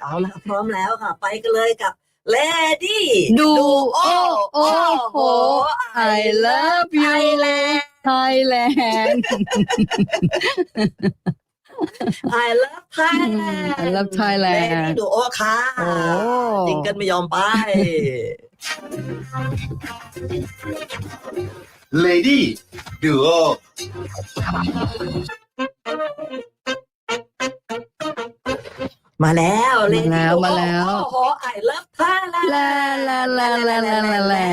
เอาละพร้อมแล้วค่ะ ไปกันเลยกับ Lady ดูโอโอ้โอ้โห I love you Thailand Thailand I love Thailand I love Thailand Lady ดูโอค่ะโอ้ จริงกันไม่ยอมไป Lady Duo มาแล้ว Lady มาแล้ว Duo มาแล้วโอ้โห I love Thailand ลาลาลาลาลาลาลา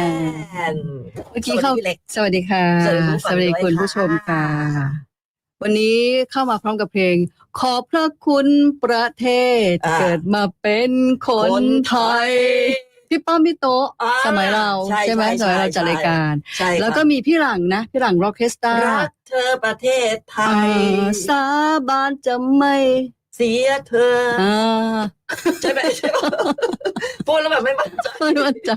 เมื่อกี้เข้าสวัสดีพี่เล็กสวัสดีค่ะ สวัสดีผู้ฟังสวัสดีด้วยคุณค่ะผู้ชมค่ะ วันนี้เข้ามาพร้อมกับเพลง ขอบพระคุณประเทศอ่าเกิดมาเป็นคนไทยพี่ป้อมพี่โต๊ะอ่าสมัยเราใช่ใช่ไหมใช่สมัยเราใช่จัดรายการใช่ค่ะแล้วก็มีพี่หลังนะ พี่หลังร็อกเคสตารักเธอประเทศไทย สาบานจะไม่ เสียเธอออ่าใช่ไหมใช่ไหมพูดแล้วแบบไม่มั่นใจไม่มั่นใจ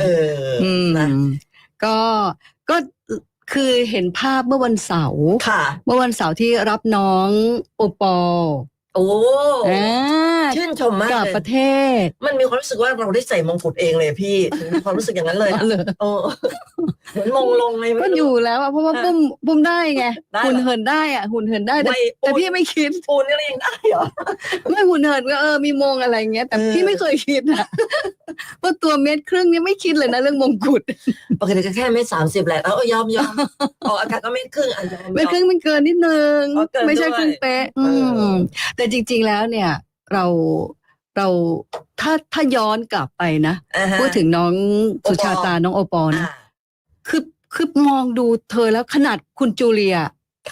เอออืมนะก็ก็คือเห็นภาพเมื่อวันเสาร์ค่ะเมื่อวันเสาร์ที่รับน้องโอปอลโอ้อ่าชื่นชมมากกลับเลประยเทศ มันมีความรู้สึกว่าเราได้ใส่มงกุฎเองเลยพี่มีความรู้สึกอย่างนั้นเลยอะเหรอ โอ้เหมือนมงลงไงก็ไม่อรู้ ยู่แล้วอะเพราะว่าอะปุ้มปุ้มได้ไงได้เหรอหุ่นเหินได้อะหุ่นเหินได้แต่ไม่แต่ปูนพี่ไม่คิดปูนนี่เรายังได้เหรอ ไม่หุ่นเหินก็เออมีมงอะไรเงี้ยแต่เออ พี่ไม่เคยคิดอะ ว่าตัวเม็ดครึ่งเนี่ยไม่คิดเลยนะเรื่องมงกุฎปกติก็แค่เม็ดสามสิบแหละแล้วยอมยอมออกอากาศก็เม็ดครึ่งอะยอมเม็ดยอมครึ่งมันเกินนิดนึงอ๋อเกินไม่ใช่ด้วยครึ่งเป๊ะเอออืมแต่จริง ๆแล้วเนี่ยเราเราถ้าถ้าย้อนกลับไปนะอ่าฮะพูดถึงน้องโอปอสุชาตาน้องโอปอลนะอ่าคือคือมองดูเธอแล้วขนาดคุณจูเลีย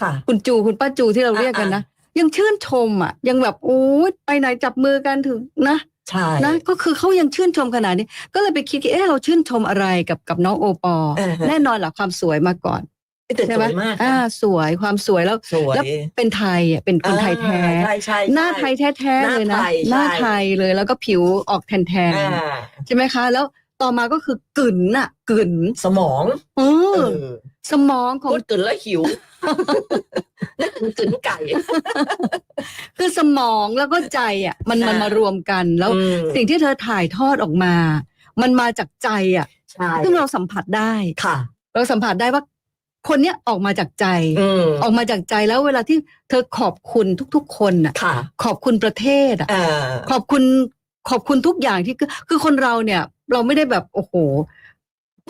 ค่ะ คุณจูคุณป้าจูที่เราเรียกกันนะยังชื่นชมอะ ยังแบบโอ้ยไปไหนจับมือกันถึงนะ ใช่นะก็คือเขายังชื่นชมขนาดนี้ ก็เลยไปคิดเอ๊ะเราชื่นชมอะไรกับกับน้องโอปออ่าฮะแน่นอนแหละความสวยมาก่อนแต่สใช่ไหมวยมากอ่า สวยความสวยแล้วสวยแล้วเป็นไทยอะเป็นคนไทยแท้อ่าใช่ใช่หน้าไทยแท้ๆเลยนะหน้าไทยหน้าใช่ไทยเลยแล้วก็ผิวออกแทนอ่าๆใช่ไหมคะ แล้วต่อมาก็คือกึ๋นน่ะกึ๋นสมองเอเอออสมองของพูดกึ่นแล้วหิว นึกถึงกึ่นไก่ คือสมองแล้วก็ใจอะ มันมันอ่ามมารวมกันแล้วอืมสิ่งที่เธอถ่ายทอดออกมา มันมาจากใจอะใช่ซึ่งเราสัมผัสได้ค่ะ เราสัมผัสได้ว่าคนเนี้ยออกมาจากใจอืมออกมาจากใจแล้วเวลาที่เธอขอบคุณทุก ๆ คนอะค่ะขอบคุณประเทศอะอ่าขอบคุณขอบคุณทุกอย่างที่คือคือคนเราเนี่ย เราไม่ได้แบบโอ้โห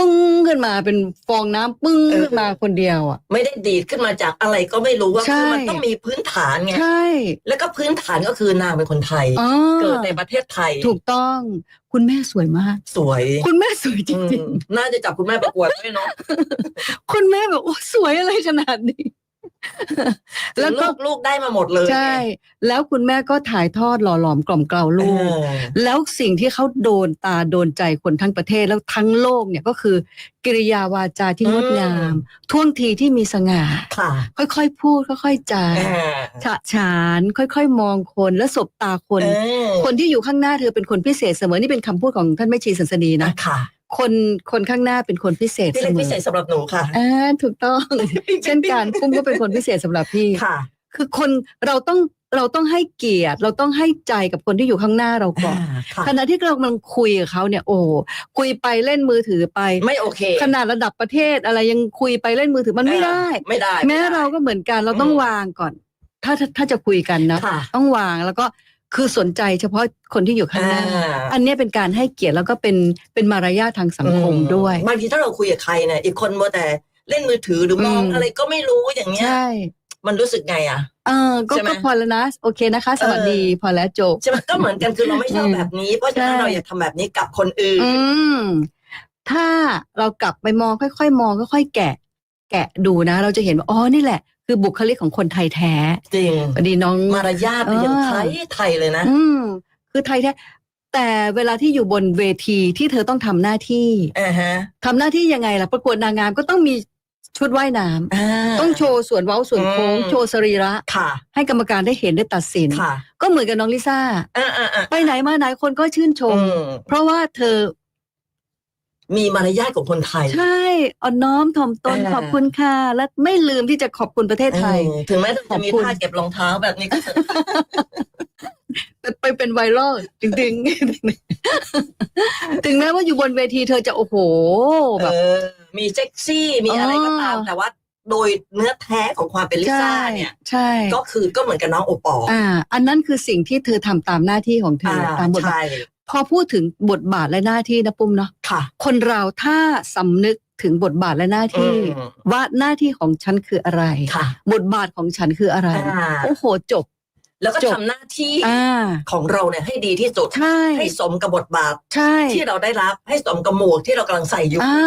ปึ้งขึ้นมาเป็นฟองน้ำปึ้งเออ ขึ้นมาคนเดียวอะ ไม่ได้ดีดขึ้นมาจากอะไรก็ไม่รู้ว่าใช่ คือมันต้องมีพื้นฐานไงใช่แล้วก็พื้นฐานก็คือนางเป็นคนไทย อ๋อเกิดในประเทศไทยถูกต้อง คุณแม่สวยมาก สวยคุณแม่สวยจอืริงมน่าจะจับคุณแม่ประกวดด้วยเนาะ ๆ คุณแม่แบบโอ้สวยอะไรขนาดนี้ แล้แล้ววก็ลูกลูกได้มาหมดเลย ใช่ แล้วคุณแม่ก็ถ่ายทอดหล่อหลอมกล่อมเกลาเอลูกอแล้วสิ่งที่เขาโดนตาโดนใจคนทั้งประเทศแล้วทั้งโลกเนี่ยก็คือ กิริยาวาจาที่งดงาม ท่วงทีที่มีสง่าค่ะค่อยๆพูดค่อยๆจาอ่าฉะฉาน ค่อยๆ มองคนและสบตาคนเออคนที่อยู่ข้างหน้าเธอเป็นคนพิเศษเสมอนี่เป็นคำพูดของท่านแม่ชีสันสนีนะ ค่ะคนคนข้างหน้าเป็นคนพิเศษพี่เสเล็กมพิอเศษสำหรับหนูค่ะ อ่าถูกต้อง เช่นกันปุ้มก็เป็นคนพิเศษสำหรับพี่ ค่ะ คือคนเราต้องเราต้องให้เกียรติ เราต้องให้ใจกับคนที่อยู่ข้างหน้าเราก่อนอ่าค่ะ ขณะที่เรากำลังคุยกับเขาเนี่ยโอ้คุยไปเล่นมือถือไป ไม่โอเคขนาดระดับประเทศอะไรยังคุยไปเล่นมือถือมันไม่ได้ไม่ได้แม้ไได้เราก็เหมือนกันเราต้องอืมวางก่อน ถ้าถ้าถ้าจะคุยกันนะ ค่ะ ต้องวางแล้วก็ คือสนใจเฉพาะคนที่อยู่ข้างหน้าอ่าอันเนี้ยเป็นการให้เกียรติแล้วก็เป็นเป็นมารยาททางสังคมด้วยบางทีถ้าเราคุยกับใครเนี่ยอีกคนมัวแต่เล่นมือถือหรือมองอืมอะไรก็ไม่รู้อย่างเงี้ยใช่มันรู้สึกไงอะเออก็ใช่ไหมก็พอแล้วนะโอเคนะคะ สวัสดีพอแล้วจบใช่ไหมก็เหมือนกันคือเราไม่ชอบอืมแบบนี้ เพราะฉะนั้นใช่เราอยากทำแบบนี้กับคนอื่นอืมถ้าเรากลับไปมองค่อย ๆ มองค่อย ๆ แกะ แกะดูนะ เราจะเห็นว่าอ๋อนี่แหละ คือบุคลิกของคนไทยแท้จริงพอดีน้องมารยาทเป็นอย่างเออไทยไทยเลยนะ อืมคือไทยแท้แต่เวลาที่อยู่บนเวทีที่เธอต้องทำหน้าที่อ่าฮะทำหน้าที่ยังไงล่ะประกวดนางงามก็ต้องมีชุดว่ายน้ำอ่าต้องโชว์ส่วนเว้าส่วนโค้งอืมโชว์สรีระค่ะให้กรรมการได้เห็นได้ตัดสินค่ะก็เหมือนกับน้องลิซ่าอ่าอ่าอ่าไปไหนมาไหนคนก็ชื่นชมอืมเพราะว่าเธอ มีมารยาทของคนไทย ใช่อ่อนน้อมถ่อมตนอ่าขอบคุณค่ะ และไม่ลืมที่จะขอบคุณประเทศไทย เออถึงแม้จะมีขอบคุณ ท่าเก็บรองเท้าแบบนี้ก็เถอะเป็นไวรัลจริงๆ ถึงแม้ว่าอยู่บนเวทีเธอจะโอ้โหเอแบบอมีเซ็กซี่มีอะไรก็ตาม อ๋อ แต่ว่าโดยเนื้อแท้ของความเป็นลิใช่ ซ่าเนี่ย ใช่ก็คือก็เหมือนกับน้องโอปอล์อ่า อันนั้นคือสิ่งที่เธอทำตามหน้าที่ของเธอตามบทบาท ใช่ พอพูดถึงบทบาทและหน้าที่นะปุ้มเนาะค่ะ คนเราถ้าสำนึกถึงบทบาทและหน้าที่อืมว่าหน้าที่ของฉันคืออะไรค่ะบทบาทของฉันคืออะไรอ่าโอ้โหจบ แล้วก็จบทำหน้าที่อ่าของเราเนี่ยให้ดีที่สุดใช่ให้สมกับบทบาทใช่ที่เราได้รับให้สมกับหมวกที่เรากำลังใส่อยู่อ่า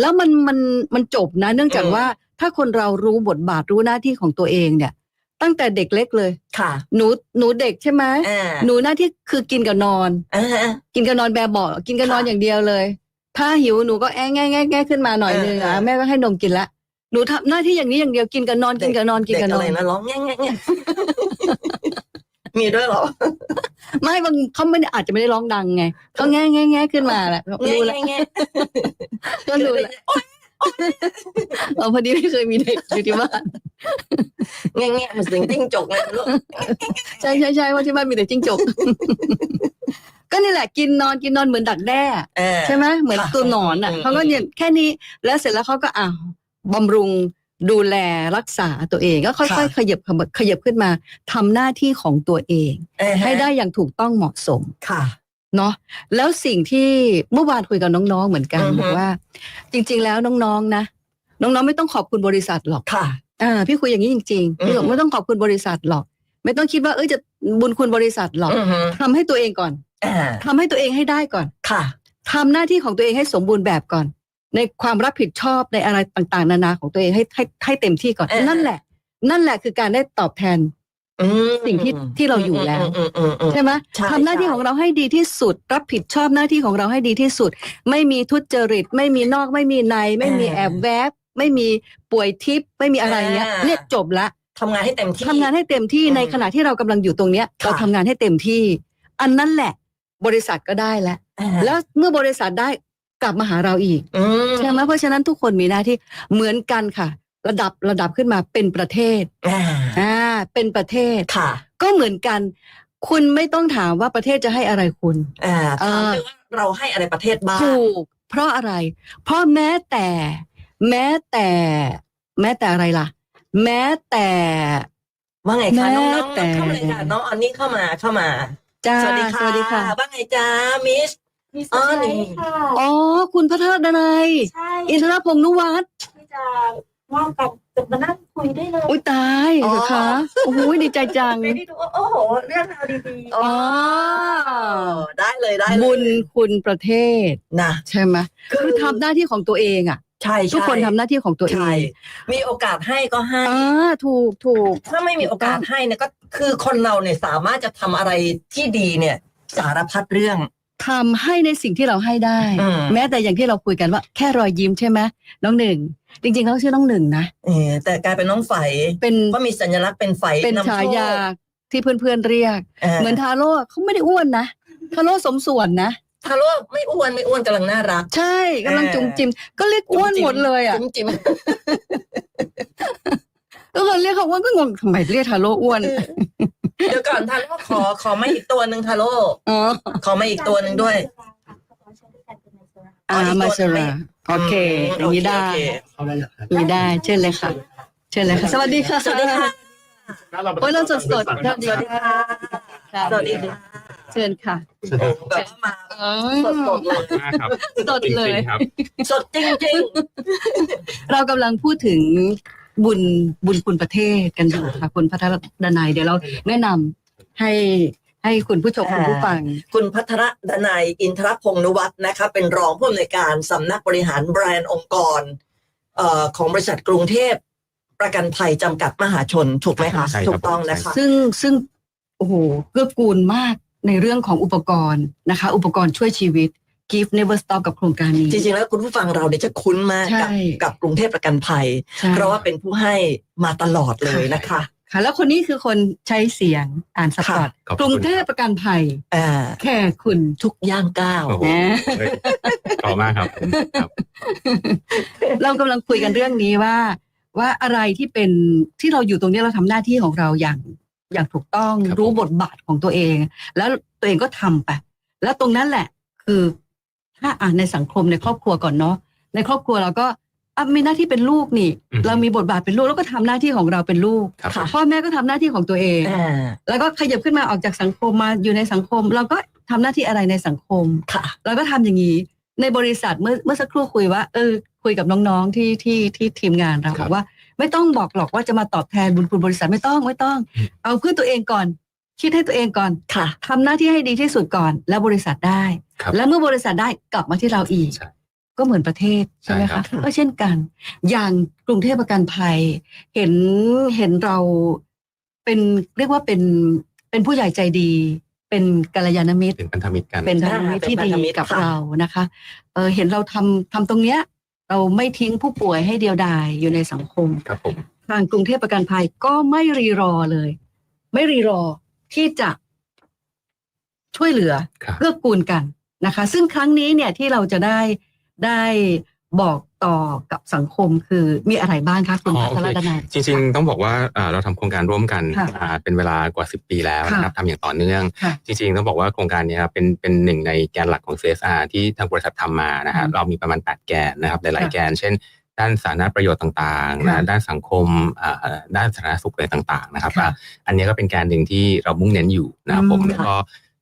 แล้วมันมันมันจบนะ เนื่องจากอืมว่าถ้าคนเรารู้บทบาทรู้หน้าที่ของตัวเองเนี่ย ตั้งแต่เด็กเล็กเลย ค่ะ หนูหนูเด็กใช่ไหมอ่าหนูหน้าที่คือกินกับนอน อ่า กินกับนอนแบบเบาะกินกับนอนค่ะอย่างเดียวเลย ถ้าหิวหนูก็แอ้งแง่แง่แง่ขึ้นมาหน่อยนึงเอออะเออ แม่ก็ให้นมกินละหนูทำหน้าที่อย่างนี้อย่างเดียวกินกับนอนกินกับนอนกินเด็กกับนอะอไรนนะร้องแง่แง่แง่มีด้วยเหรอไม่บางเขาไม่ได้อาจจะไม่ได้ร้องดังไงเขาแง่แง่แง่ขึ้นมาแหละแง่รู้แล้วแง่แง่ก็รู้แล้ว เออพอดีไม่เคยมีเด็กอยู่ที่บ้านแง่แง่มันเสียงจิ้งจกไงลูกใช่ใช่ใช่ว่าที่บ้านมีแต่จิ้งจก ก็นี่แหละกินนอนกินนอนเหมือนดักแด้เออใช่ไหมเหมือนค่ะตัวหนอนอะอืมเขาก็เนี่ยแค่นี้แล้วเสร็จแล้วเขาก็อ้าวบำรุงดูแลรักษาตัวเองก็ค่อยๆขยับขยับขยับขึ้นมาทำหน้าที่ของตัวเองเออฮะให้ได้อย่างถูกต้องเหมาะสมค่ะ เนาะแล้วสิ่งที่เมื่อวานคุยกับน้องๆเหมือนกันอือฮึ บอกว่า จริง ๆ แล้วน้องๆนะน้องๆไม่ต้องขอบคุณบริษัทหรอกค่ะ อ่าพี่คุยอย่างนี้จริงๆพี่บอกอือฮึไม่ต้องขอบคุณบริษัทหรอก ไม่ต้องคิดว่าเอ้ยจะบุญคุณบริษัทหรอกอือฮึทำให้ตัวเองก่อนอ่าทำให้ตัวเองให้ได้ก่อนค่ะ ทำหน้าที่ของตัวเองให้สมบูรณ์แบบก่อน ในความรับผิดชอบในอะไรต่างๆ นานาของตัวเองให้ให้ให้เต็มที่ก่อนเออ นั่นแหละ นั่นแหละคือการได้ตอบแทนอืม สิ่งที่ที่เราอยู่แล้วอืมอืมอืมใช่ไหมใช่ทำหน้าที่ใช่ของเราให้ดีที่สุด รับผิดชอบหน้าที่ของเราให้ดีที่สุด ไม่มีทุจริต ไม่มีนอกไม่มีใน ไม่มีแอบแวบ ไม่มีป่วยทิพย์ไม่มีอะไรเงี้ยเนี่ยจบละทำงานให้เต็มที่ทำงานให้เต็มที่อืมในขณะที่เรากำลังอยู่ตรงเนี้ยค่ะเราทำงานให้เต็มที่ อันนั้นแหละ บริษัทก็ได้แล้วอ่าแล้วเมื่อบริษัทได้กลับมาหาเราอีกอืมใช่ไหมเพราะฉะนั้นทุกคนมีหน้าที่เหมือนกันค่ะ ระดับระดับขึ้นมาเป็นประเทศอ่าอ่าเป็นประเทศ ค่ะก็เหมือนกัน คุณไม่ต้องถามว่าประเทศจะให้อะไรคุณ อ่าเออถามด้วยว่าเราให้อะไรประเทศบ้างถูก เพราะอะไร เพราะแม้แต่ แม้แต่ แม้แต่อะไรล่ะ แม้แต่ ว่าไงคะน้องแม้ๆแต่ เข้ามาเลยค่ะน้องอันนี้เข้ามาเข้ามาจ้าสวัสดีค่ะสวัสดีค่ะว่าไงจ้ามิส มีอ๋สอไลนี่ด์ค่ะ อ๋อ คุณพระเทิดนายใช่อินทรพงษ์นุวัฒน์ที่จะ ว่างกันจะมานั่งคุยได้เลยอุ้ยตายเหรอคะโอ้โหดีใจจัง ไม่ได้ดูว่าโอ้โห เรื่องราวดีอ๋อ ได้เลยได้เลยบุญคุณประเทศนะใช่ไหมคือทำหน้าที่ของตัวเองอะ ใช่ใช่ทุกคนทำหน้าที่ของตัวเอใช่งมีโอกาสให้ก็ให้ อ่าถูกถูก ถ้าไม่มีโอกาสให้เนี่ยก็คือคนเราเนี่ยสามารถจะทำอะไรที่ดีเนี่ย สารพัดเรื่อง ทำให้ในสิ่งที่เราให้ได้อืมแม้แต่อย่างที่เราคุยกันว่าแค่รอยยิ้มใช่ไหมน้องหนึ่งจริงๆเขาชื่อน้องหนึ่งนะเออแต่กลายเป็นน้องไฝเป็นก็มีสัญลักษณ์เป็นไฝเป็นำโชคฉายาที่เพื่อนๆเรียก เหมือนทาโร่เขาไม่ได้อ้วนนะทาโร่สมส่วนนะทาโร่ไม่อ้วนไม่อ้วนกำลังน่ารัก ใช่กำลังเออจุ๋มจิมก็เรียกอ้วนหมดเลยอะจุ๋มจิ๋มแล้วคนเรียกเขาอ้วนก็งงทำไมเรียกทาโร่อ้วนเดี๋ยว ก่อนทาโร่ขอขอไม่อีกตัวหนึ่งทาโร่อ๋อขอไม่อีกตัวหนึ่งด้วยอ่าอ๋ออีกมาตัวเชหนึ่รางโอเคอย่างนี้ได้โอเคเข้าได้อย่างอย่างนี้ได้เชิญเลยค่ะ เชิญเลยค่ะ สวัสดีค่ะสวัสดีค่ะโอ้ยเราสดๆสวัสดีค่ะค่ะสวัสดีค่ะเชิญค่ะแบบว่ามาอ๋อสดๆเลยมากครับสดเลยจริงๆครับสดจริงเรากำลังพูดถึง บุญบุญคุณประเทศกันอยู่ค่ะคุณพัทรดนัยเดี๋ยวเราแนะนำให้ให้คุณผู้ชมอ่าคุณผู้ฟังๆคุณพัทรดนัยอินทรพงษ์นุวัฒน์นะคะเป็นรองผู้อำนวยการสำนักบริหารแบรนด์องค์กรเอ่อของบริษัทกรุงเทพประกันภัยจำกัดมหาชนถูกไหมคะใช่ครับ ถูกต้องนะคะ ซึ่งซึ่งโอ้โหเกื้อกูลมากในเรื่องของอุปกรณ์นะคะ อุปกรณ์ช่วยชีวิต Gift Never Stop กับโครงการนี้ จริงๆ แล้วคุณผู้ฟังเราเนี่ยจะคุ้นมากกับใช่กับกรุงเทพประกันภัย ใช่ เพราะว่าเป็นผู้ให้มาตลอดเลยนะคะ ค่ะ แล้วคนนี้คือคนใช้เสียงอ่านสปอตขอบคุณ กรุงเทพประกันภัย อ่าแค่คุณทุกย่างก้าว โอ้โหนะ เฮ้ยต่อมากครับครับ เรากำลังคุยกันเรื่องนี้ว่า ว่าอะไรที่เป็นที่เราอยู่ตรงนี้เราทำหน้าที่ของเราอย่างอย่างถูกต้องครับรู้ผมบทบาทของตัวเอง แล้วตัวเองก็ทำไปแล้วตรงนั้นแหละคือ ถ้าอ่านในสังคมในครอบครัวก่อนเนาะในครอบครัวเราก็อะมีหน้าที่เป็นลูกนี่ อืมเรามีบทบาทเป็นลูกแล้วก็ทำหน้าที่ของเราเป็นลูกครับค่ะพ่อแม่ก็ทำหน้าที่ของตัวเอง อ่าแล้วก็ขยับขึ้นมาออกจากสังคมมาอยู่ในสังคม เราก็ทำหน้าที่อะไรในสังคม ค่ะ เราก็ทำอย่างนี้ ในบริษัทเมื่อเมื่อสักครู่คุยว่าเออคุยกับน้องๆที่ที่ที่ทีมงานเราครับบอกว่า ไม่ต้องบอกหรอกว่าจะมาตอบแทนบุญคุณบริษัทไม่ต้องไม่ต้อง อืม เอาเพื่อตัวเองก่อน คิดให้ตัวเองก่อนค่ะทำหน้าที่ให้ดีที่สุดก่อน แล้วบริษัทได้ครับแล้วเมื่อบริษัทได้กลับมาที่เราอีกใช่ก็เหมือนประเทศใช่ไหมใช่ครัคะบก็เช่นกัน อย่างกรุงเทพประกันภัย เห็นเห็นเราเป็นเรียกว่าเป็นเป็นผู้ใหญ่ใจดีเป็นกัลยาณมิตรเป็นพันธมิตรกันเป็นทางมิตรที่เป็นพันธมิดีตรกับค่ะเรานะคะเออเห็นเราทำทำตรงเนี้ย เราไม่ทิ้งผู้ป่วยให้เดียวดายอยู่ในสังคมครับผมทางกรุงเทพประกันภัยก็ไม่รีรอเลย ไม่รีรอ ที่จะช่วยเหลือครับเกื้อกูลกันนะคะ ซึ่งครั้งนี้เนี่ยที่เราจะได้ได้บอกต่อกับสังคมคือมีอะไรบ้างคะคุณอ๋อพัทรโอเคดนัยจริงๆ ต้องบอกว่าเอ่อเราทำโครงการร่วมกันค่ะมาเป็นเวลากว่า 10 ปีแล้วนะครับค่ะทำอย่างต่อเนื่องค่ะจริงๆ ต้องบอกว่าโครงการเนี้ครับเป็นเป็นหนึ่งในแกนหลักของ CSR ที่ทางบริษัททำมานะฮะอืมเรามีประมาณ 8 แกนนะครับหลายค่ะๆแกน เช่น ด้านสาธารณประโยชน์ต่างๆค่ะนะด้านสังคมอ่าด้านสาธารณสุขอะไรต่างๆนะครับค่ะอะอันนี้ก็เป็นแกนหนึ่งที่เรามุ่งเน้นอยู่นะครับผมอืมแล้วก็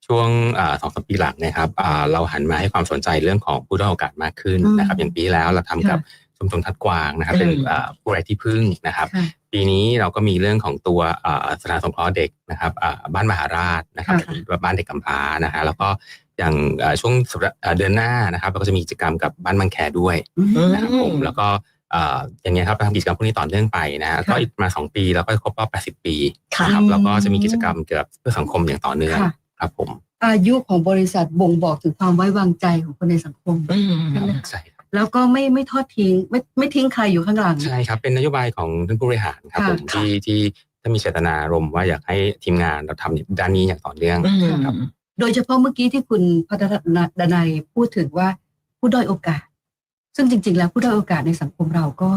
ช่วงอ่าสองสามปีหลังเนะครับอ่าเราหันมาให้ความสนใจเรื่องของผู้ด้อยโอกาสมากขึ้นนะครับอย่างปีที่แล้วเราทำกับชุมชนทัดกวางนะครับเป็นอืมอ่าผู้ไร้ที่พึ่งนะครับค่ะปีนี้เราก็มีเรื่องของตัวเอ่อสถานสงเคราะห์เด็กนะครับอ่าบ้านมหาราชนะครับค่ะหรือบ้านเด็กกำพร้านะฮะแล้วก็ อย่างเอ่อช่วงสัปดาห์เอ่อเดือนหน้านะครับเราก็จะมีกิจกรรมกับบ้านบางแคด้วยอืมนะครับผมแล้วก็เอ่ออย่างเงี้ยครับเราทำกิจกรรมพวกนี้ต่อเนื่องไปนะฮะค่ะก็อีกประมาณสองปีเราก็ครบรอบ80 ปีค่ะนะครับอืมแล้วก็จะมีกิจกรรมเกี่ยวกับเพื่อสังคมอย่างต่อเนื่องค่ะครับผม อายุของบริษัทบ่งบอกถึงความไว้วางใจของคนในสังคมอืมใช่ไหมใช่ครับแล้วก็ไม่ไม่ทอดทิ้งไม่ไม่ทิ้งใครอยู่ข้างหลัง ใช่ครับ เป็นนโยบายของท่านผู้บริหารครับค่ะผมที่ที่ถ้ามีเจตนารมณ์ว่าอยากให้ทีมงานเราทำด้านนี้อย่างต่อเนื่องอืมครับ โดยเฉพาะเมื่อกี้ที่คุณพัฒนาดนัยพูดถึงว่าผู้ด้อยโอกาส ซึ่งจริง ๆ แล้วผู้ด้อยโอกาสในสังคมเราก็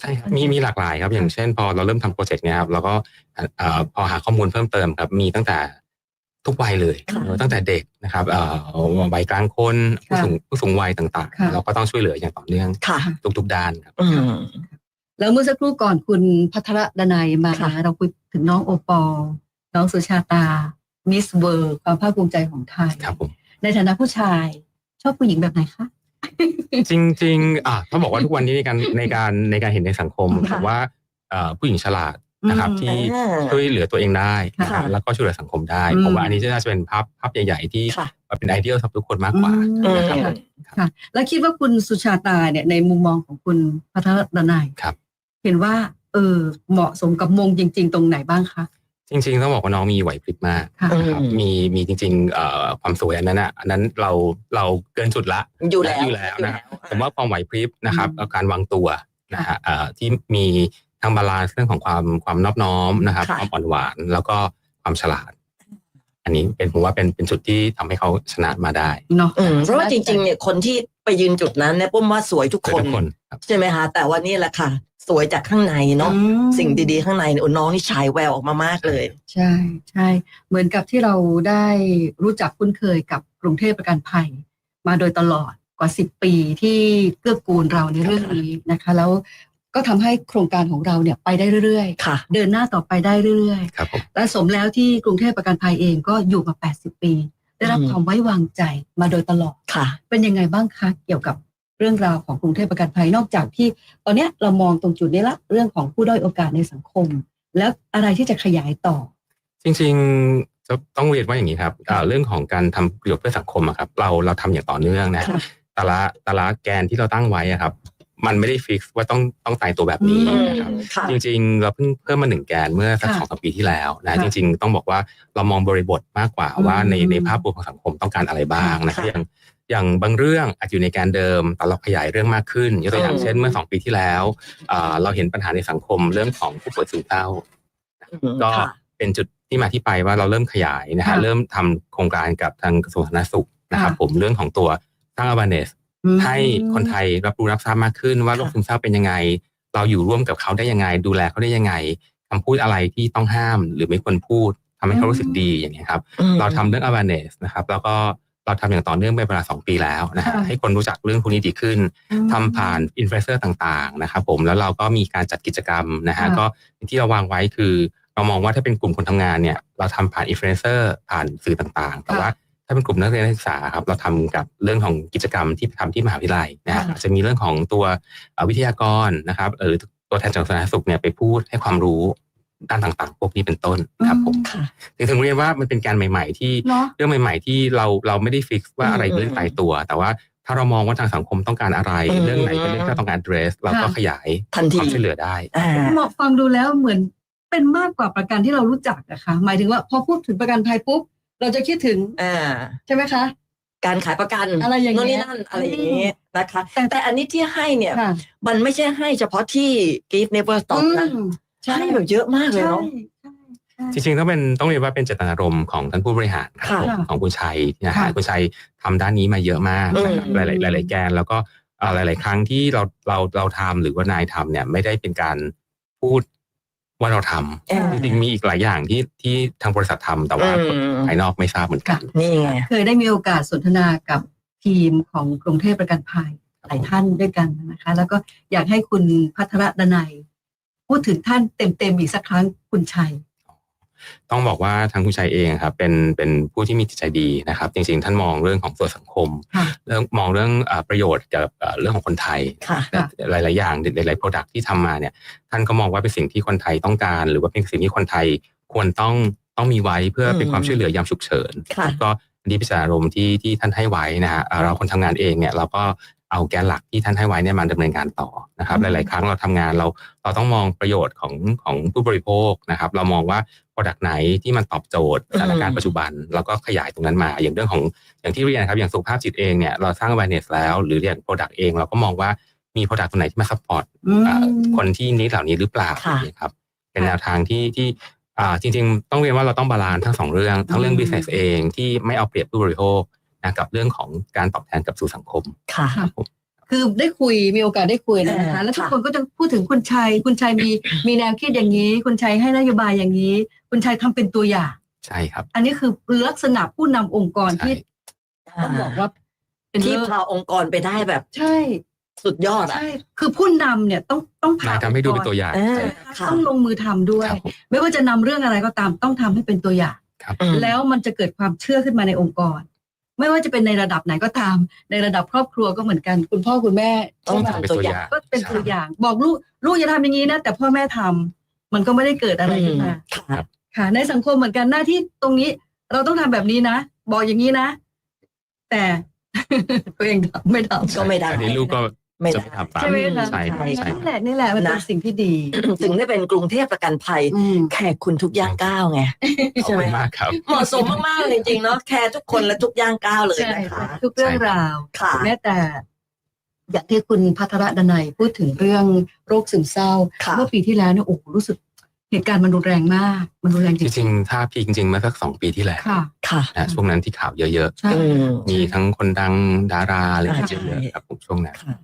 ใช่ครับมีมีหลากหลายครับอย่างเช่น พอเราเริ่มทำโปรเจกต์เนี้ยครับเราก็เอ่อเอ่อพอหาข้อมูลเพิ่มเติมครับมีตั้งแต่ทุกวัยเลยค่ะเออตั้งแต่เด็กนะครับเอ่อวัยกลางคนผู้ค่ะสูงผู้สูงวัยต่างค่ะๆเราก็ต้องช่วยเหลืออย่างต่อเนื่องค่ะทุกๆด้านครับอืมแล้วเมื่อสักครู่ก่อนคุณพัทรดนัยมาค่ะเราคุยถึงน้องโอปอลน้องสุชาตา มิสเวิร์ความภาคภูมิใจของไทยครับผมในฐานะผู้ชาย ชอบผู้หญิงแบบไหนคะ จริง ๆ อะต้องบอกว่าทุกวันนี้ในการในการในการเห็นในสังคมค่ะผมว่าเอ่อผู้หญิงฉลาดนะครับอืมที่อ่าช่วยเหลือตัวเองได้นะครับค่ะแล้วก็ช่วยเหลือสังคมได้อืมผมว่าอันนี้น่าจะเป็นภาพภาพใหญ่ ๆ ที่ค่ะเป็นไอเดียสำหรับทุกคนมากกว่าอืมนะครับค่ะค่ะ แล้วคิดว่าคุณสุชาตาเนี่ยในมุมมองของคุณพัทรดนัยครับเห็นว่า เออเหมาะสมกับมงจริง ๆ ตรงไหนบ้างคะ จริงๆต้องบอกว่าน้องมีไหวพริบมากค่ะนะครับอืมมีมีจริงๆเอ่อความสวยอันนั้นอะอันนั้นเราเราเกินจุดละอยู่แล้วอยู่แล้วนะอยู่แล้วผมว่าความไหวพริบนะครับอืมแล้วการวางตัวนะฮะเอ่อที่มีทั้งบาลานซ์เรื่องของความความนอบน้อมนะครับค่ะความอ่อนหวานแล้วก็ความฉลาด อันนี้เป็นผมว่าเป็นเป็นจุดที่ทำให้เขาชนะมาได้เนาะอืมเพราะว่าจริงๆเนี่ยคนที่ไปยืนจุดนั้นเนี่ยปุ้มว่าสวยทุกคนทุกคนครับใช่ไหมคะแต่ว่านี่แหละค่ะ สวยจากข้างในเนาะอืมสิ่งดีๆข้างในเนี่ยโอ้น้องนี่ฉายแววออกมามากเลย ใช่ใช่เหมือนกับที่เราได้รู้จักคุ้นเคยกับกรุงเทพประกันภัย มาโดยตลอดกว่าสิบปีที่เกื้อกูลเราในเรื่องนี้นะคะ แล้วก็ทำให้โครงการของเราเนี่ยไปได้เรื่อยค่ะ ๆ เดินหน้าต่อไปได้เรื่อย ครับผม ๆ และสมแล้วที่กรุงเทพประกันภัยเองก็อยู่มา 80 ปี ได้รับอืม ความไว้วางใจมาโดยตลอด ค่ะ เป็นยังไงบ้างคะเกี่ยวกับ เรื่องราวของกรุงเทพประกันภัยนอกจากที่ ตอนเนี้ยเรามองตรงจุดนี้ละเรื่องของผู้ด้อยโอกาสในสังคม แล้วอะไรที่จะขยายต่อ จริงๆจะต้องเรียนว่าอย่างนี้ครับเอ่อเรื่องของการทำประโยชน์เพื่อสังคมอะครับ เราเราทำอย่างต่อเนื่องนะค่ะแต่ละแต่ละแกนที่เราตั้งไว้อะครับมันไม่ได้ฟิกว่าต้องต้องตายตัวแบบนี้อืมนะครับค่ะจริงๆ เราเพิ่งเพิ่มมาหนึ่งแกนเมื่อสักค่ะสองสามปีที่แล้วนะค่ะจริง ๆ ต้องบอกว่าเรามองบริบทมากกว่าอืมว่าในในภาพรวมของสังคมต้องการอะไรบ้างนะครับค่ะอย่าง อย่างบางเรื่องอาจอยู่ในแกนเดิม แต่เราขยายเรื่องมากขึ้นยกตัวอย่างอืมเช่นเมื่อสองปีที่แล้วเอ่อเราเห็นปัญหาในสังคมเรื่องของผู้ป่วยซึมเศร้าอืมก็ค่ะเป็นจุดที่มาที่ไปว่าเราเริ่มขยายนะฮะค่ะเริ่มทำโครงการกับทางกระทรวงสาธารณสุขนะครับค่ะผมเรื่องของตัวสร้าง awareness อืมให้คนไทยรับรู้รับทราบมากขึ้นว่าโรคซึมเศร้าเป็นยังไง เราอยู่ร่วมกับเขาได้ยังไง ดูแลเขาได้ยังไงคำพูดอะไรที่ต้องห้ามหรือไม่ควรพูดทำให้เขารู้สึกดีอย่างเงี้ยครับอืมเราทำเรื่อง awareness นะครับ แล้วก็ เราทำอย่างต่อเนื่องเป็นเวลาสองปีแล้วนะฮะค่ะให้คนรู้จักเรื่องพวกนี้ดีขึ้นทำผ่านอินฟลูเอนเซอร์ต่างๆนะครับผมแล้วเราก็มีการจัดกิจกรรมนะฮะค่ะก็ที่เราวางไว้คือเรามองว่าถ้าเป็นกลุ่มคนทำงานเนี่ยเราทำผ่านอินฟลูเอนเซอร์ผ่านสื่อต่างๆ แต่ว่าถ้าเป็นกลุ่มนักเรียนนักศึกษาครับเราทำกับเรื่องของกิจกรรมที่ทำที่มหาวิทยาลัยนะฮะค่ะอาจจะมีเรื่องของตัวเอ่อวิทยากรนะครับหรือตัวแทนจากสาธารณสุขเนี่ยไปพูดให้ความรู้ ด้านต่างๆพวกนี้เป็นต้นครับผมค่ะถึงถึงเรียนว่ามันเป็นการใหม่ ๆ ที่เนาะเรื่องใหม่ ๆ ที่เราเราไม่ได้ฟิกว่าอะไรอืมเป็นเรื่องตายตัว แต่ว่าถ้าเรามองว่าทางสังคมต้องการอะไรอืมเรื่องไหนเป็นเรื่องที่เราต้องการ address เราก็ค่ะขยายทันคทีวามช่วยเหลือได้อ่าหมอฟังดูแล้วเหมือนเป็นมากกว่าประกันที่เรารู้จักอะค่ะหมายถึงว่าพอพูดถึงประกันภัยปุ๊บเราจะคิดถึงอ่าใช่ไหมคะ การขายประกันอะไรอย่างเงี้ยโน่นนี่นั่นอะไรอย่างเงี้ยนะคะแต่แต่อันนี้ที่ให้เนี่ยค่ะมันไม่ใช่ให้เฉพาะที่ Give Never Stop นะอืม ให้แบบเยอะมากเลยใช่เนาะ ใช่ใช่ จริงๆต้องเป็นต้องเรียนว่าเป็นเจตนารมณ์ของท่านผู้บริหารครับค่ะผมค่ะของคุณชัยนะค่ะฮะคุณชัยทำด้านนี้มาเยอะมากนะครับอืม หลายๆหลาย ๆ แกนแล้วก็เอ่อหลาย ๆ ครั้งที่เราเราเราทำหรือว่านายทำเนี่ยไม่ได้เป็นการพูดว่าเราทำเออ จริงๆมีอีกหลายอย่างที่ที่ทางบริษัททำแต่ว่าอืมภายนอกไม่ทราบเหมือนกัน นี่ไง เคยได้มีโอกาสสนทนากับทีมของกรุงเทพประกันภัยหลายท่านด้วยกันนะคะ แล้วก็อยากให้คุณพัทรดนัย พูดถึงท่านเต็มๆอีกสักครั้งคุณชัย ต้องบอกว่าทางคุณชัยเองครับเป็นเป็นผู้ที่มีจิตใจดีนะครับ จริงๆ ท่านมองเรื่องของส่วนสังคม ค่ะเรื่องมองเรื่องเอ่อประโยชน์กับเอ่อเรื่องของคนไทย ค่ะ ค่ะ หลาย ๆ อย่างหลายๆ product ที่ทำมาเนี่ยท่านก็มองว่าเป็นสิ่งที่คนไทยต้องการ หรือว่าเป็นสิ่งที่คนไทยควรต้องต้องมีไว้เพื่อเป็นอืม ความช่วยเหลือยามฉุกเฉิน ค่ะ ก็อันนี้เป็นอารมณ์ที่ที่ท่านให้ไว้นะฮะเอ่อเราคนทำงานเองเนี่ยเราก็ เอาแกนหลักที่ท่านให้ไว้เนี่ยมาดำเนินการต่อนะครับอืหมลาย ๆ ครั้งเราทำงานเราเราต้องมองประโยชน์ของของผู้บริโภคนะครับ เรามองว่า product ไหนที่มันตอบโจทย์สถานการณ์ปัจจุบัน แล้วก็ขยายตรงนั้นมา อย่างเรื่องของอย่างที่เรียนนะครับอย่างสุขภาพจิตเองเนี่ยเราสร้าง awareness แล้ว หรืออย่าง product เองเราก็มองว่ามี product ตัวไหนที่มา support อืมอ่าคนที่นิดเหล่านี้หรือเปล่าค่ะอย่างเงี้ยครับเป็นแนวทางที่ที่อ่าจริง ๆ ต้องเรียนว่าเราต้องบาลานซ์ทั้งสองเรื่องทั้งเรื่องอืม business เองที่ไม่เอาเปรียบผู้บริโภคนะ กับเรื่องของการตอบแทนกับสู่สังคมค่ะค่ะคือได้คุยมีโอกาสได้คุยนะคะอ่าแล้วทุกค่ะคนก็จะพูดถึงคุณชัย คุณชัยมีมีแนวคิดอย่างนี้ คุณชัยให้นโยบายอย่างนี้ คุณชัยทำเป็นตัวอย่าง ใช่ครับ อันนี้คือลักษณะผู้นำองค์กรใช่ที่ต้องบอกว่าเป็นที่เลิศพาองค์กรไปได้แบบ ใช่สุดยอดอะใช่คือผู้นำเนี่ยต้องต้องพานายทำให้ดูเป็นตัวอย่างเออใช่ไหมคะค่ะต้องลงมือทำด้วยครับผมไม่ว่าจะนำเรื่องอะไรก็ตามต้องทำให้เป็นตัวอย่างครับอืมแล้วมันจะเกิดความเชื่อขึ้นมาในองค์กร ไม่ว่าจะเป็นในระดับไหนก็ตาม ในระดับครอบครัวก็เหมือนกัน คุณพ่อคุณแม่ต้องใช่ไหมทำตัวอย่าง ก็เป็นตัวอย่าง บอกลูกลูกอย่าทำอย่างนี้นะแต่พ่อแม่ทำมันก็ไม่ได้เกิดอะไรขึ้นมาค่ะค่ะ ในสังคมเหมือนกันหน้าที่ตรงนี้ เราต้องทำแบบนี้นะบอกอย่างนี้นะ แต่ตัวเองทำไม่ทำก็ไม่ได้อันนี้ลูกก็ ไม่จะได้ ไม่ทำตามใช่ไหมคะ ใช่ครับใช่นี่คแหรับละนี่แหละมันเป็นนะ สิ่งที่ดี ถึงได้เป็นกรุงเทพประกันภัยอืมแขกคุณทุกย่างก้าวไง ขอบใช่ไหมคุณมากครับ เหมาะสมมากๆเลยจริงๆเนาะแคร์ทุกคนและทุกย่างก้าวเลยใช่นะคะ ทุกเรื่องราว ค่ะ แม้แต่ อย่างที่คุณพัทรดนัยพูดถึงเรื่องโรคซึมเศร้า ค่ะ เมื่อปีที่แล้วเนี่ยโอ้โหรู้สึกเหตุการณ์มันรุนแรงมาก มันรุนแรงจจริริงงๆ ถ้าพีคจริงๆเมื่อสักสองปีที่แล้วๆค่ะ ค่ะนะช่วงนั้นที่ข่าวเยอะใช่อืมๆมีทั้งคนดังดาราอะไรอ่าเยอะๆครับผมช่วงนั้น ค่ะ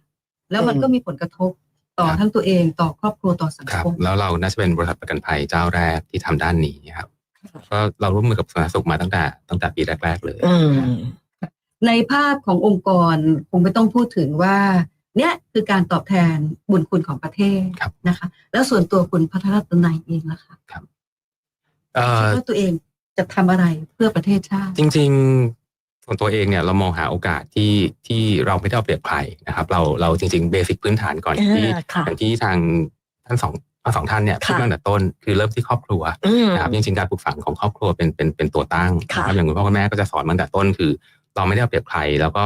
แล้วมันอืมก็มีผลกระทบต่อครับทั้งตัวเองต่อครอบครัวต่อสังครับคมแล้วเราน่าจะเป็นบริษัทประกันภัยเจ้าแรกที่ทำด้านนี้ครับก็เราร่วมมือกับสาธารณสุขมาตั้งแต่ตั้งแต่ปีแรก ๆ เลยอืมในภาพขององค์กรคงไม่ต้องพูดถึงว่า เนี่ยคือการตอบแทนบุญคุณของประเทศครับนะคะ แล้วส่วนตัวคุณพัทรดนัยเองล่ะคะเอ่คิดอว่าตัวเองจะทำอะไรเพื่อประเทศชาติ จริง ๆ ส่วนตัวเองเนี่ยเรามองหาโอกาสที่ที่เราไม่ได้เอาเปรียบใครนะครับ เราเราจริงๆเบสิกพื้นฐานก่อนที่อ่าค่ะอย่างที่ทางท่านสองทั้งสองท่านเนี่ยพูดค่ะตั้งแต่ต้นคือเริ่มที่ครอบครัวอืมนะครับจริงๆการปลูกฝังของครอบครัวเป็นเป็นเป็นตัวตั้งค่ะนะครับอย่างคุณพ่อคุณแม่ก็จะสอนมาตั้งแต่ต้นคือ เราไม่ได้เอาเปรียบใครแล้วก็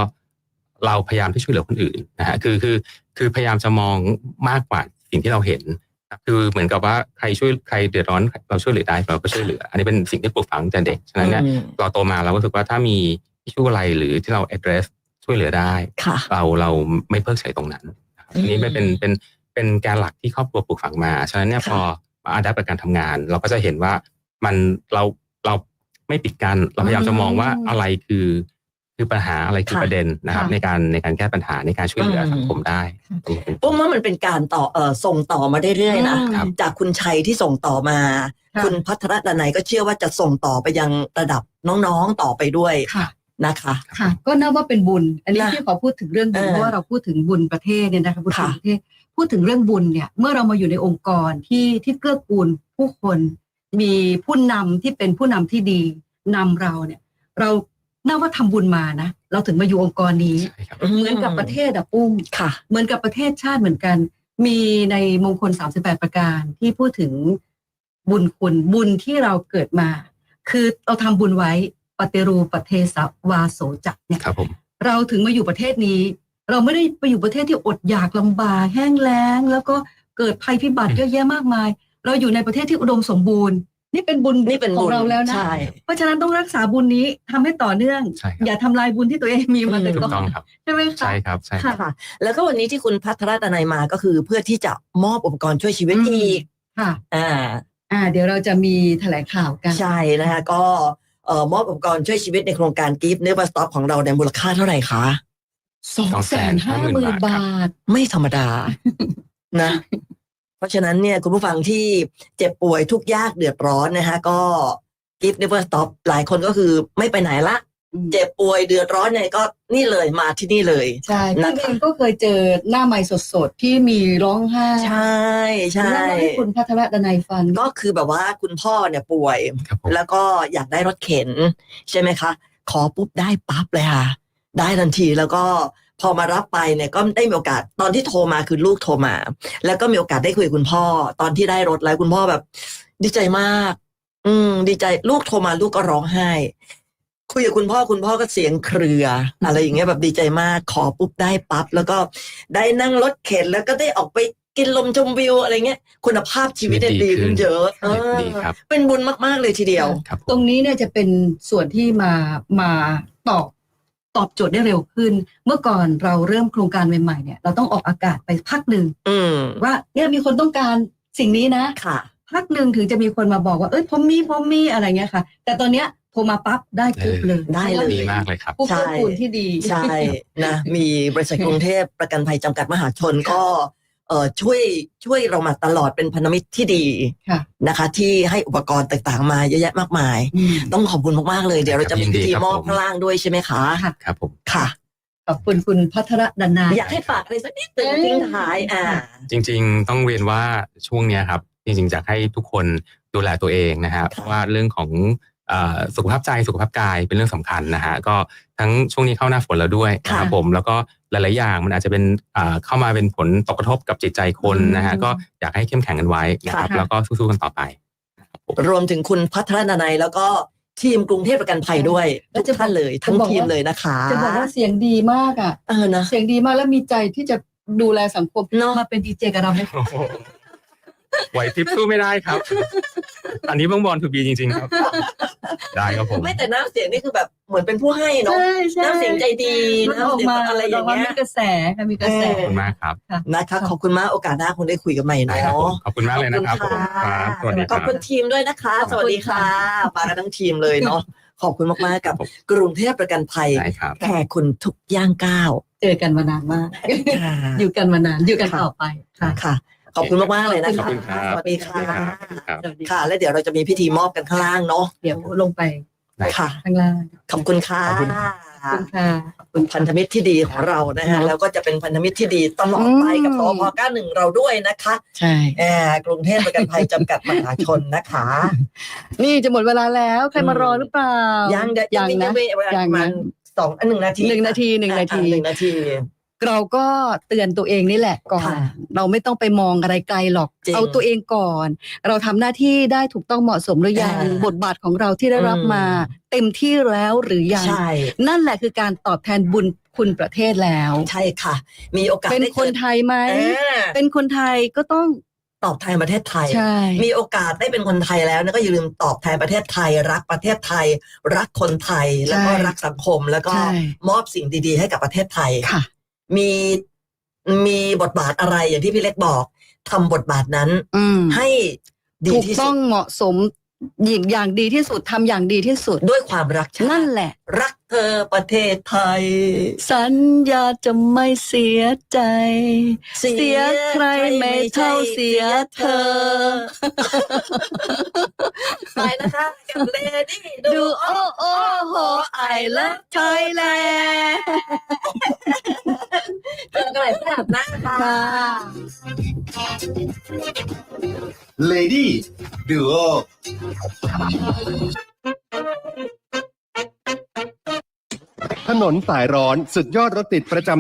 เราพยายามที่ช่วยเหลือคนอื่นนะฮะคือคือคือพยายามจะมองมากกว่าสิ่งที่เราเห็นครับคือเหมือนกับว่าใครช่วยใครเดือดร้อนเราช่วยเหลือได้เราก็ช่วยเหลือ อันนี้เป็นสิ่งที่ปลูกฝังตั้งแต่เด็กฉะนั้นเนี่ยอืมเราโตมาเราก็รู้สึกว่าถ้ามี ที่ช่วยอะไรหรือที่เรา address ช่วยเหลือได้ ค่ะ เราเราไม่เพิกเฉยตรงนั้นนะครับอืมอันนี้มันเป็นเป็นเป็นแกนหลักที่ครอบครัวปลูกฝังมา ฉะนั้นเนี่ยค่ะพอมาอัดกับการทำงาน เราก็จะเห็นว่ามันเราเราไม่ปิดกันเราพยายามจะมองว่าอืมอะไรคือคือปัญหาอะไรคือค่ะประเด็นนะครับ ค่ะ ในการในการแก้ปัญหาในการช่วยเหลืออมสังคมได้ปุ้มว่ามันเป็นการต่อเอ่อส่งต่อมาเรื่อยๆนะอืมครับ จากคุณชัยที่ส่งต่อมา ค่ะ คุณพัทรดนัยก็เชื่อว่าจะส่งต่อไปยังระดับน้องๆต่อไปด้วย ค่ะ นะคะ ค่ะ ก็นับว่าเป็นบุญ อันนี้นะที่ขอพูดถึงเรื่องบุญเออเพราะว่าเราพูดถึงบุญประเทศเนี่ยนะคะบุญค่ะประเทศพูดถึงเรื่องบุญเนี่ย เมื่อเรามาอยู่ในองค์กรที่ที่เกื้อกูลผู้คน มีผู้นำที่เป็นผู้นำที่ดีนำเราเนี่ย เราน่าว่าทำบุญมานะเราถึงมาอยู่องค์กรนี้ ใช่ครับ เหมือนกับประเทศอะปุ้ม ค่ะ เหมือนกับประเทศชาติเหมือนกัน มีในมงคล 38 ประการที่พูดถึงบุญคุณบุญที่เราเกิดมา คือเราทำบุญไว้ ปฏิรูปประเทศวาโสจักเนี่ยครับผมเราถึงมาอยู่ประเทศนี้ เราไม่ได้ไปอยู่ประเทศที่อดอยากลำบากแห้งแล้ง แล้วก็เกิดภัยพิบัติอืมเยอะแยะมากมาย เราอยู่ในประเทศที่อุดมสมบูรณ์ นี่เป็นบุญนี่เป็นขอบุงญเราแล้วนะใช่เพราะฉะนั้นต้องรักษาบุญนี้ทำให้ต่อเนื่องใช่ครับอย่าทำลายบุญที่ตัวเองมีมาแต่ถูก่กอต้อนงครับใช่ไหมคะใช่ครับใช่ครับค่ะ แล้วก็วันนี้ที่คุณพัทรดนัยมาก็คือ เพื่อที่จะมอบอุปกรณ์ช่วยชีวิตอืมอีกค่ะอ่าอ่า เดี๋ยวเราจะมีแถลงข่าวกันใช่นะคะก็เอ่อ มอบอุปกรณ์ช่วยชีวิตในโครงการ Gift Never Stop ของเราในมูลค่าเท่าไหร่คะสองแสนห้าหมื่น250,000บาท ไม่ธรรมดานะ เพราะฉะนั้นเนี่ยคุณผู้ฟังที่เจ็บป่วยทุกข์ยากเดือดร้อนนะคะก็ Gift Never Stop หลายคนก็คือไม่ไปไหนละ เจ็บป่วยเดือดร้อนเนี่ยก็นี่เลยมาที่นี่เลย ใช่นะพี่คะเองก็เคยเจอหน้าใหม่สดๆ ที่มีร้องไห้ ใช่ใช่เล่าให้คุณพัทรดนัยฟังก็คือแบบว่าคุณพ่อเนี่ยป่วยครับผมแล้วก็อยากได้รถเข็น ใช่ไหมคะ ขอปุ๊บได้ปั๊บเลยค่ะ ได้ทันทีแล้วก็พอมารับไปเนี่ยก็ได้มีโอกาสตอนที่โทรมาคือลูกโทรมา แล้วก็มีโอกาสได้คุยกับคุณพ่อ ตอนที่ได้รถแล้วคุณพ่อแบบ ดีใจมาก อืม ดีใจลูกโทรมาลูกก็ร้องไห้ คุยกับคุณพ่อคุณพ่อก็เสียงเครือ อะไรอย่างเงี้ยแบบดีใจมากขอปุ๊บได้ปั๊บแล้วก็ได้นั่งรถเข็นแล้วก็ได้ออกไปกินลมชมวิวอะไรเงี้ย คุณภาพชีวิตเนี่ยดีขึ้นเยอะเออดีครับเป็นบุญมาก ๆ เลยทีเดียวครับผตรมงนี้เนี่ยจะเป็นส่วนที่มามาตอบตอบโจทย์ได้เร็วขึ้น เมื่อก่อนเราเริ่มโครงการใหม่ๆเนี่ยเราต้องออกอากาศไปพักหนึ่งอืมว่าเนี่ยมีคนต้องการสิ่งนี้นะค่ะพักหนึ่งถึงจะมีคนมาบอกว่าเอ้ยผมมีผมมีอะไรเงี้ยค่ะ แต่ตอนเนี้ย โทรมาปั๊บได้ปุ๊บเลยได้เลย ดีมากเลยครับผู้ใช่เกื้อกูลที่ดี ใช่นะมีบริษัทกรุงเทพประกันภัยจำกัดมหาชนก็เอ่อช่วยช่วยเรามาตลอดเป็นพันธมิตรที่ดีค่ะนะคะ ที่ให้อุปกรณ์ต่างๆมาเยอะแยะมากมายอืมต้องขอบคุณมากๆเลยเดี๋ยวเราจะมียินดีพิธีครับมอบผมข้างล่างด้วยใช่ไหมคะค่ะครับผมค่ะขอบคุณคุณพัทรดนายอยากให้ฝากอะไรสักนิดหนึ่งเอ้ยทิ้งท้ายอ่าจริง ๆ ต้องเรียนว่าช่วงเนี้ยครับจริงๆอยากให้ทุกคนดูแลตัวเองนะฮะเพราะว่าเรื่องของเอ่อ สุขภาพใจสุขภาพกายเป็นเรื่องสำคัญนะฮะก็ทั้งช่วงนี้เข้าหน้าฝนแล้วด้วยนะครับค่ะผมแล้วก็หลาย ๆ อย่างมันอาจจะเป็นเอ่อเข้ามาเป็นผลตกกระทบกับจิตใจคนนะฮะอืมก็อยากให้เข้มแข็งกันไว้นะครับค่ะแล้วก็สู้ๆกันต่อไป รวมถึงคุณพัทรนัยแล้วก็ทีมกรุงเทพประกันภัยด้วยแล้ทุวกจะท่านเลย ทั้งจะบอกทีมว่าเลยนะคะ จะบอกว่าเสียงดีมากอะเออนะเสียงดีมากแล้วมีใจที่จะดูแลสังคมเนอะมาเป็นดีเจกับเราไหม ไหวพริบสู้ไม่ได้ครับ อันนี้เบื้องบอลทูบีจริง ๆ ครับ ได้ครับผมไม่แต่น้ำเสียงนี่คือแบบเหมือนเป็นผู้ให้เนาะใช่ใช่น้ำเสียงใจดีมันอน้ำอกเสียงมาอะไรอย่างกมาเงี้มียกระแสค่ะมีกระแสเอขอบคุณมากครับนะคะขอบคุณมากโอกาสหน้าคงได้คุยกันใหม่ได้เนาะครับผมขอบคุณมากเลยนะครับผมครับสวัสดีคขรัอบ บคุณทีมด้วยนะคะขอบคุณสวัสดีค่ะมากันทั้งทีมเลยเนาะขอบคุณมากๆกับครับ กรุงเทพประกันภัยได้ครับ แค่คุณทุกย่างก้าวเจอกันมานานมาก ค่ะอยู่กันมานานอยู่กันค่ะต่อไปค่ะ ค่ะ ขอบคุณมากๆเลยนะขอบคะคุณครับสวัสดีค่ะครับสวัสดีค่ะ แล้วเดี๋ยวเราจะมีพิธีมอบกันข้างล่างเนาะเดี๋ยวลงไปได้ค่ะข้างล่างขอบคุณค่ะขอบคุณขอบคุณค่ะขอบคุณพันธมิตรที่ดีของเรานะฮะเนอะแล้วก็จะเป็นพันธมิตรที่ดีตลอดไปกับอืสมพ91เราด้วยนะคะใช่แอบกรุงเทพประกันภัยจำกัดมหาชนนะคะ นี่จะหมดเวลาแล้วใครมารอหรือเปล่ายัยังเดี๋ยวยังมีนะเวลายังประมานะณสองอันหนึ่งนาทีหนึ่งนาทีหนึ่งนาทีอ่หนึ่งนาที เราก็เตือนตัวเองนี่แหละก่อน ค่ะเราไม่ต้องไปมองอะไรไกลหรอก จริงเอาตัวเองก่อน เราทำหน้าที่ได้ถูกต้องเหมาะสมหรือยัง อ่าบทบาทของเราที่ได้รับอืม มา เต็มที่แล้วหรือยัง ใช่ นั่นแหละคือการตอบแทนบุญคุณประเทศแล้ว ใช่ค่ะ มีโอกาสเป็นได้คนไทยไหมเออเป็นคนไทยก็ต้องตอบแทนประเทศไทย ใช่ มีโอกาสได้เป็นคนไทยแล้วนะก็อย่าลืมตอบแทนประเทศไทย รักประเทศไทย รักคนไทยแล้วก็รักสังคมแล้วก็ใช่ มอบสิ่งดีๆ ให้กับประเทศไทย ค่ะ มีมีบทบาทอะไรอย่างที่พี่เล็กบอกทำบทบาทนั้นอืมให้ดีถูกที่ต้สุองด เหมาะสม หยิงอย่างดีที่สุดทำอย่างดีที่สุด ด้วยความรักชานั่นติแหละ รักเธอประเทศไทย สัญญาจะไม่เสียใจ เสียใครไม่เท่าเสียเธอ ไปนะคะกับเลดี้ดูโอ้โอ้โหไอเลิฟไทยแลนด์เจอกันใหม่ที่หน้าค่ะ ค่ะ Lady Duo ถนนสายร้อนสุดยอดรถติดประจำ